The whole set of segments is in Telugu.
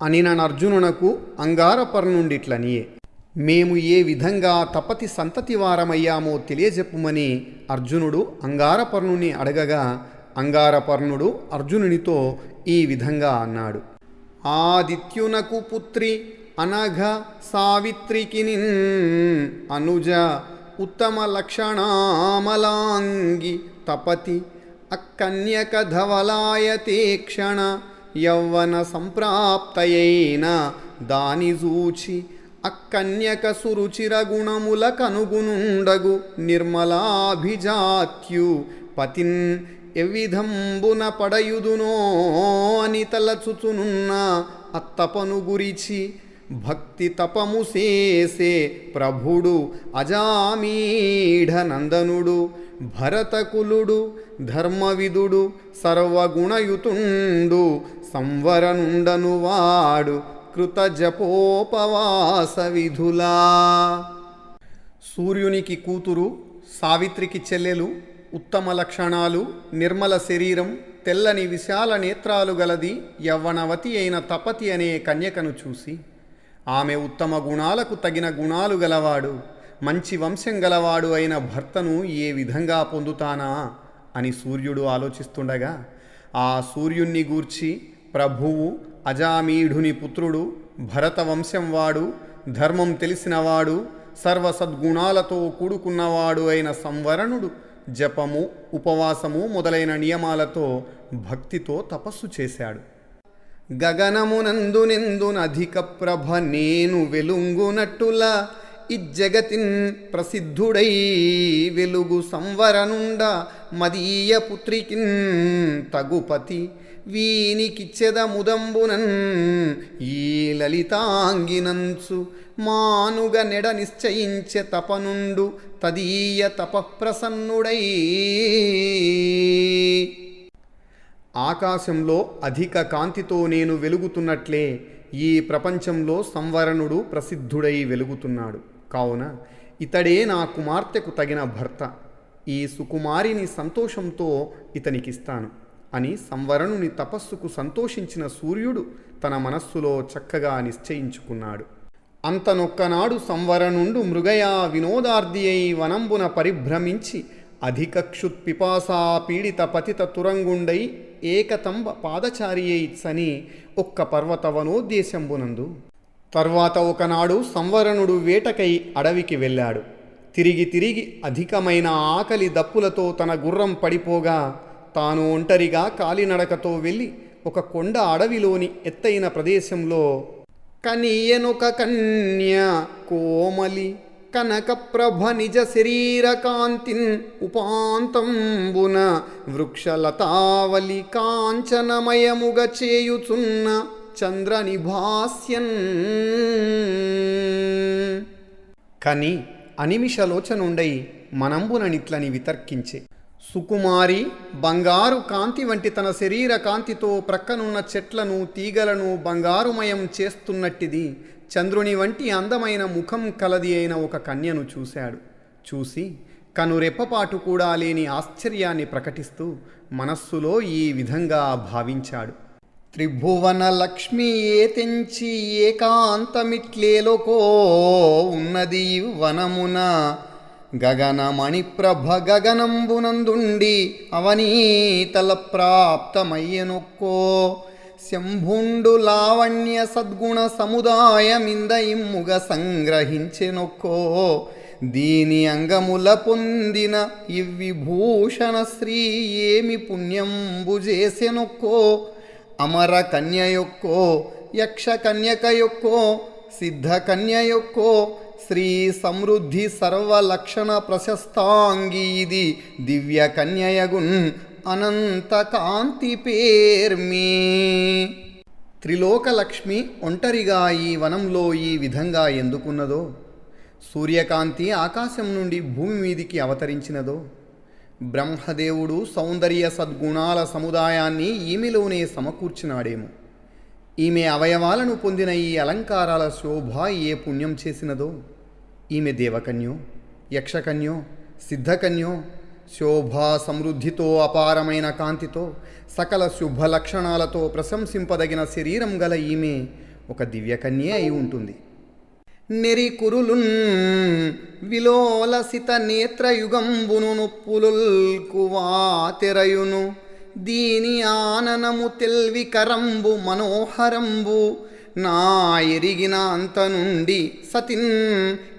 అని అనిన అర్జునునకు అంగారపర్నుండిట్లనియే మేము ఏ విధంగా తపతి సంతతి వారమయ్యామో తెలియజెప్పుమని అర్జునుడు అంగారపర్ణుని అడగగా అంగారపర్ణుడు అర్జునునితో ఈ విధంగా అన్నాడు. ఆదిత్యునకు పుత్రి అనఘ సావిత్రికి అనుజ ఉత్తమ లక్షణామలాంగి తపతి అక్కన్యక ధవలాయతే క్షణ యౌవన సంప్రాప్తయైన దాని జూచి అక్కన్యక సురుచిర గుణముల కనుగునుండగు నిర్మలాభిజాత్యు పతిన్ ఎవిధంబున పడయుదునో అని తలచుచునున్న అత్తపను గురిచి భక్తి తపము చేసే ప్రభుడు అజామీఢ నందనుడు భరతకులుడు ధర్మవిధుడు సర్వగుణయుతుండు సంవరనుండను వాడు కృత జపోపవాస విధులా సూర్యునికి కూతురు సావిత్రికి చెల్లెలు ఉత్తమ లక్షణాలు నిర్మల శరీరం తెల్లని విశాల నేత్రాలు గలది యవ్వనవతి అయిన తపతి అనే కన్యకను చూసి ఆమె ఉత్తమ గుణాలకు తగిన గుణాలు గలవాడు మంచి వంశం గలవాడు అయిన భర్తను ఏ విధంగా పొందుతానా? అని సూర్యుడు ఆలోచిస్తుండగా ఆ సూర్యుణ్ణి గూర్చి ప్రభువు అజామీఢుని పుత్రుడు భరత వంశం వాడు ధర్మం తెలిసినవాడు సర్వ సద్గుణాలతో కూడుకున్నవాడు అయిన సంవరణుడు జపము ఉపవాసము మొదలైన నియమాలతో భక్తితో తపస్సు చేశాడు. గగనమునందునెందునధిక ప్రభ నేను వెలుంగునట్టులా ఇజ్జగతిన్ ప్రసిద్ధుడై వెలుగు సంవరనుండ మదీయ పుత్రికిన్ తగుపతి వీనికిచ్చెదముదంబునన్ ఈ లలితాంగినంచు మానుగ నెడ నిశ్చయించె తపనుండు తదీయ తపప్రసన్నుడై. ఆకాశంలో అధిక కాంతితో నేను వెలుగుతున్నట్లే ఈ ప్రపంచంలో సంవరణుడు ప్రసిద్ధుడై వెలుగుతున్నాడు. కావున ఇతడే నా కుమార్తెకు తగిన భర్త. ఈ సుకుమారిని సంతోషంతో ఇతనికిస్తాను అని సంవరణుని తపస్సుకు సంతోషించిన సూర్యుడు తన మనస్సులో చక్కగా నిశ్చయించుకున్నాడు. అంతనొక్కనాడు సంవరణుండు మృగయా వినోదార్ది అయి వనంబున పరిభ్రమించి అధికక్షుత్పిపాసా పీడిత పతిత తురంగుండై ఏకతంబ పాదచారి సని ఒక్క పర్వతవనోద్దేశంబునందు. తర్వాత ఒకనాడు సంవరణుడు వేటకై అడవికి వెళ్ళాడు. తిరిగి తిరిగి అధికమైన ఆకలి దప్పులతో తన గుర్రం పడిపోగా తాను ఒంటరిగా కాలినడకతో వెళ్ళి ఒక కొండ అడవిలోని ఎత్తైన ప్రదేశంలో కనియనొక కన్య కోమలి కనకప్రభ నిజ శరీరకాంతిన్ ఉపాంతంబున వృక్షలతావలి కాంచనమయముగ చేయుచున్న చంద్రనిభాస్యన్. కని అనిమిషలోచనుండై మనంబుననిట్లని వితర్కించే. సుకుమారి బంగారు కాంతి వంటి తన శరీర కాంతితో ప్రక్కనున్న చెట్లను తీగలను బంగారుమయం చేస్తున్నట్టిది. చంద్రుని వంటి అందమైన ముఖం కలది అయిన ఒక కన్యను చూశాడు. చూసి కనురెప్పపాటు కూడా లేని ఆశ్చర్యాన్ని ప్రకటిస్తూ మనస్సులో ఈ విధంగా భావించాడు. త్రిభువన లక్ష్మి ఏ తెంచి ఏకాంతమిట్లేలోకో ఉన్నది వనమున. గగనమణిప్రభ గగనంబునందుండి అవనీతల ప్రాప్తమయ్యనొక్కో. శంభుండు లావణ్య సద్గుణ సముదాయమింద ఇమ్ముగ సంగ్రహించెనొక్కో. దీని అంగముల పొందిన ఇవ్విభూషణ శ్రీ ఏమి పుణ్యంబు చేసెనొక్కో. అమర కన్య యొక్కో యక్ష కన్యక యొక్కో సిద్ధ కన్య యొక్కో శ్రీ సమృద్ధి సర్వలక్షణ ప్రశస్తాంగి ఇది దివ్య కన్యయగున్ అనంత కాంతి పేర్మి. త్రిలోకలక్ష్మి ఒంటరిగా ఈ వనంలో ఈ విధంగా ఎందుకున్నదో? సూర్యకాంతి ఆకాశం నుండి భూమి మీదికి అవతరించినదో? బ్రహ్మదేవుడు సౌందర్య సద్గుణాల సముదాయాన్ని ఈమెలోనే సమకూర్చినాడేమో. ఈమె అవయవాలను పొందిన ఈ అలంకారాల శోభ ఏ పుణ్యం చేసినదో? ఈమె దేవకన్యో యక్షకన్యో సిద్ధకన్యో శోభా సమృద్ధితో అపారమైన కాంతితో సకల శుభ లక్షణాలతో ప్రశంసింపదగిన శరీరం గల ఈమె ఒక దివ్యకన్యే అయి ఉంటుంది. నెరికురులున్ విలోలసిత నేత్రయుగంబును నొప్పులుల్కువా తెరయును దీని ఆననము తెల్వికరంబు మనోహరంబు. నా ఎరిగిన అంత నుండి సతిన్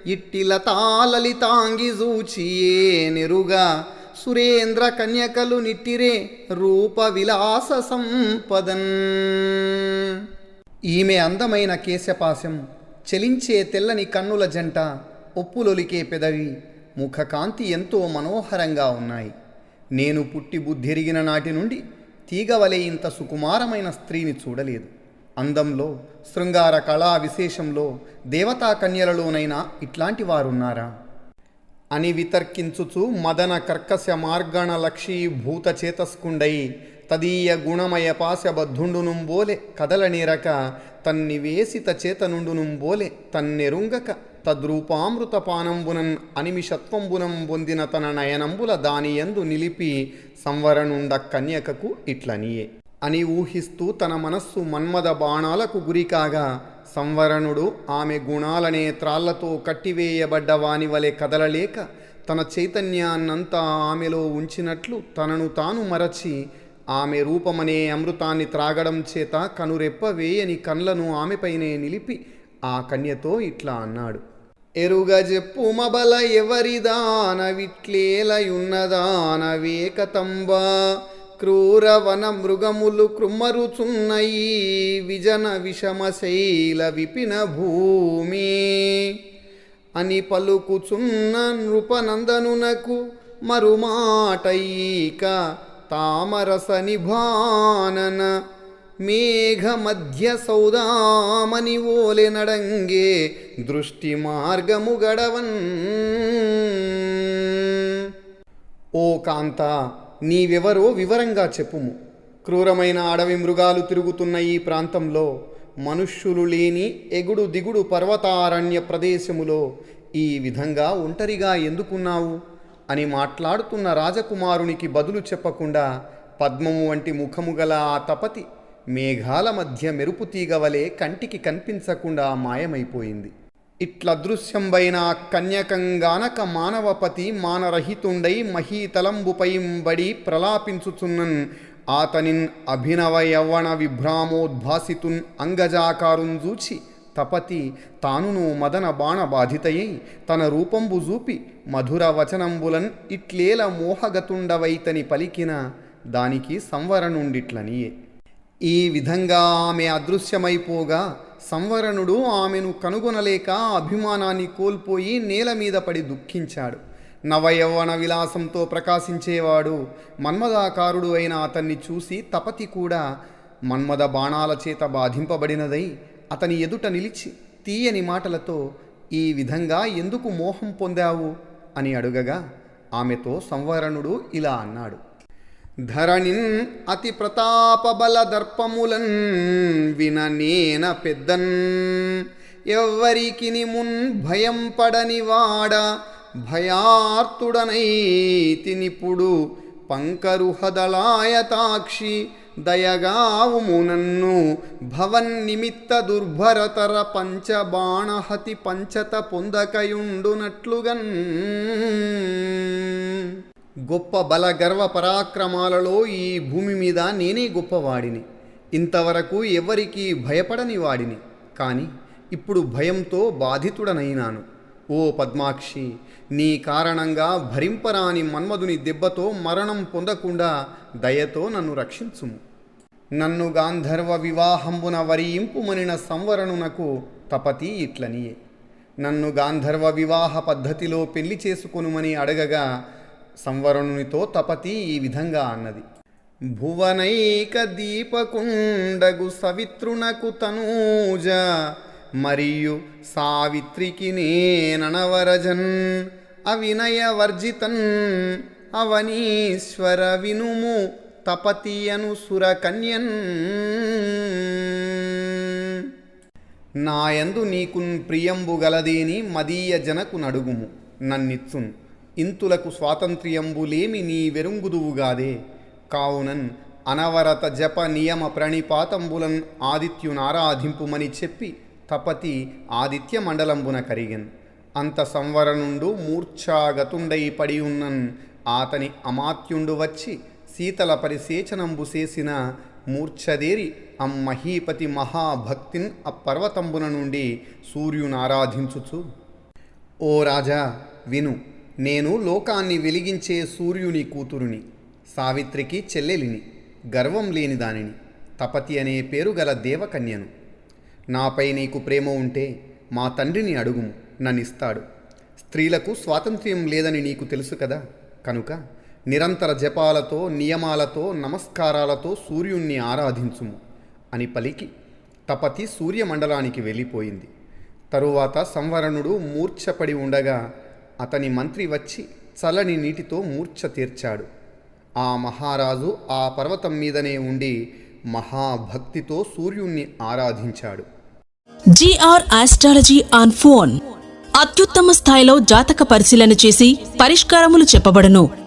ఇట్టిల తాలలితాంగి జూచియే నెరుగా. సురేంద్ర కన్యకలు నిట్టిరే రూప విలాస సంపదన్. ఈమె అందమైన కేశపాశం చెలించే తెల్లని కన్నుల జంట ఒప్పులొలికే పెదవి ముఖకాంతి ఎంతో మనోహరంగా ఉన్నాయి. నేను పుట్టి బుద్ధిరిగిన నాటి నుండి తీగవలే ఇంత సుకుమారమైన స్త్రీని చూడలేదు. అందంలో శృంగార కళా విశేషంలో దేవతా కన్యలలోనైనా ఇట్లాంటి వారున్నారా? అని వితర్కించుచు మదన కర్కశ మార్గణ లక్షీ భూత చేతస్కుండై తదీయ గుణమయ పాశబద్ధుండునుంబోలె కదలనేరక తన్నివేసిత చేతనుండునుంబోలే తన్నెరుంగక తద్రూపామృతపానంబునన్ అనిమిషత్వంబునం పొందిన తన నయనంబుల దానియందు నిలిపి సంవరణుండ కన్యకకు ఇట్లనియే. అని ఊహిస్తూ తన మనస్సు మన్మద బాణాలకు గురికాగా సంవరణుడు ఆమె గుణాలనే త్రాళ్ళతో కట్టివేయబడ్డ వాని వలె కదలలేక తన చైతన్యాన్నంతా ఆమెలో ఉంచినట్లు తనను తాను మరచి ఆమె రూపమనే అమృతాన్ని త్రాగడం చేత కనురెప్ప వేయని కండ్లను ఆమెపైనే నిలిపి ఆ కన్యతో ఇట్లా అన్నాడు. ఎరుగ చెప్పు మబల ఎవరిదానవిట్లేలయున్నదానవేకతంబా క్రూరవన మృగములు కృమ్మరుచున్నయి విజన విషమశైల విపిన భూమి. అని పలుకుచున్న నృపనందనునకు మరుమాటైక తామరస నిభానన మేఘ మధ్య సౌదామని ఓలె నడంగే దృష్టి మార్గము గడవన్ ఓ కాంత నీవెవరో వివరంగా చెప్పుము క్రూరమైన అడవి మృగాలు తిరుగుతున్న ఈ ప్రాంతంలో మనుష్యులు లేని ఎగుడు దిగుడు పర్వతారణ్య ప్రదేశములో ఈ విధంగా ఒంటరిగా ఎందుకున్నావు అని మాట్లాడుతున్న రాజకుమారునికి బదులు చెప్పకుండా పద్మము వంటి ముఖము గల ఆ తపతి మేఘాల మధ్య మెరుపు తీగవలే కంటికి కనిపించకుండా మాయమైపోయింది. ఇట్ల దృశ్యంబైన కన్యకంగానక మానవపతి మానరహితుండై మహీతలంబుపైంబడి ప్రలాపించుచున్నన్ ఆతనిన్ అభినవ యవ్వన విభ్రామోద్భాసితున్ అంగజాకారున్ చూచి తపతి తానును మదన బాణ బాధితయై తన రూపంబు చూపి మధుర వచనంబులన్ ఇట్లేల మోహగతుండవైతని పలికిన దానికి సంవరణుండిట్లనియే ఈ విధంగా ఆమె అదృశ్యమైపోగా సంవరణుడు ఆమెను కనుగొనలేక అభిమానాన్ని కోల్పోయి నేల మీద పడి దుఃఖించాడు. నవయవ్వన విలాసంతో ప్రకాశించేవాడు మన్మదాకారుడు అయిన అతన్ని చూసి తపతి కూడా మన్మద బాణాల చేత బాధింపబడినదై అతని ఎదుట నిలిచి తీయని మాటలతో ఈ విధంగా ఎందుకు మోహం పొందావు? అని అడుగగా ఆమెతో సంవరణుడు ఇలా అన్నాడు. ధరణిన్ అతి ప్రతాపబల దర్పములన్ విననేన పెద్దన్. ఎవ్వరికి మున్ భయం పడని వాడ భయార్తుడనై తినిపుడు. పంకరుహదళాయతాక్షి దయగావుము నన్ను భవన్ నిమిత్త దుర్భరతర పంచబాణహతి పంచత పొందకయుండునట్లుగన్. గొప్ప బల గర్వ పరాక్రమాలలో ఈ భూమి మీద నేనే గొప్పవాడిని. ఇంతవరకు ఎవరికీ భయపడని వాడిని. కానీ ఇప్పుడు భయంతో బాధితుడనైనాను. ఓ పద్మాక్షి నీ కారణంగా భరింపరాని మన్మధుని దెబ్బతో మరణం పొందకుండా దయతో నన్ను రక్షించుము. నన్ను గాంధర్వ వివాహంబున వరియింపుమనిన సంవరణునకు తపతి ఇట్లనియే నన్ను గాంధర్వ వివాహ పద్ధతిలో పెళ్ళి చేసుకొనుమని అడగగా సంవరణునితో తపతి ఈ విధంగా అన్నది. భువనైక దీపకుండగు సవిత్రునకు తనూజ మరియు సావిత్రికి నేననవరజన్ అవినయ వర్జితన్ అవనీశ్వర వినుము తపతియను సురకన్యన్. నాయందు నీకున్ ప్రియంబు గలదేని మదీయ జనకు నడుగుము నన్నిచ్చున్ ఇంతులకు స్వాతంత్ర్యంబులేమి నీ వెరుంగుదువుగాదే కావునన్ అనవరత జప నియమ ప్రణిపాతంబులన్ ఆదిత్యునారాధింపుమని చెప్పి తపతి ఆదిత్య మండలంబున కరిగన్. అంత సంవరనుండు మూర్ఛాగతుండై పడి ఉన్నన్ ఆతని అమాత్యుండు వచ్చి శీతల పరిసేచనంబు చేసిన మూర్ఛదేరి అమ్మహీపతి మహాభక్తిన్ అపర్వతంబున నుండి సూర్యునారాధించుచు ఓ రాజా విను నేను లోకాన్ని వెలిగించే సూర్యుని కూతురుని సావిత్రికి చెల్లెలిని గర్వం లేని దానిని తపతి అనే పేరు గల దేవకన్యను. నాపై నీకు ప్రేమ ఉంటే మా తండ్రిని అడుగుము నన్నిస్తాడు. స్త్రీలకు స్వాతంత్ర్యం లేదని నీకు తెలుసు కదా కనుక నిరంతర జపాలతో నియమాలతో నమస్కారాలతో సూర్యుణ్ణి ఆరాధించుము అని పలికి తపతి సూర్యమండలానికి వెళ్ళిపోయింది. తరువాత సంవరణుడు మూర్ఛపడి ఉండగా అతని మంత్రి వచ్చి చల్లని నీటితో మూర్ఛ తీర్చాడు. ఆ మహారాజు ఆ పర్వతం మీదనే ఉండి మహాభక్తితో సూర్యుణ్ణి ఆరాధించాడు. జీఆర్ ఆస్ట్రాలజీ ఆన్ ఫోన్ అత్యుత్తమ స్థాయిలో జాతక పరిశీలన చేసి పరిష్కారములు చెప్పబడను.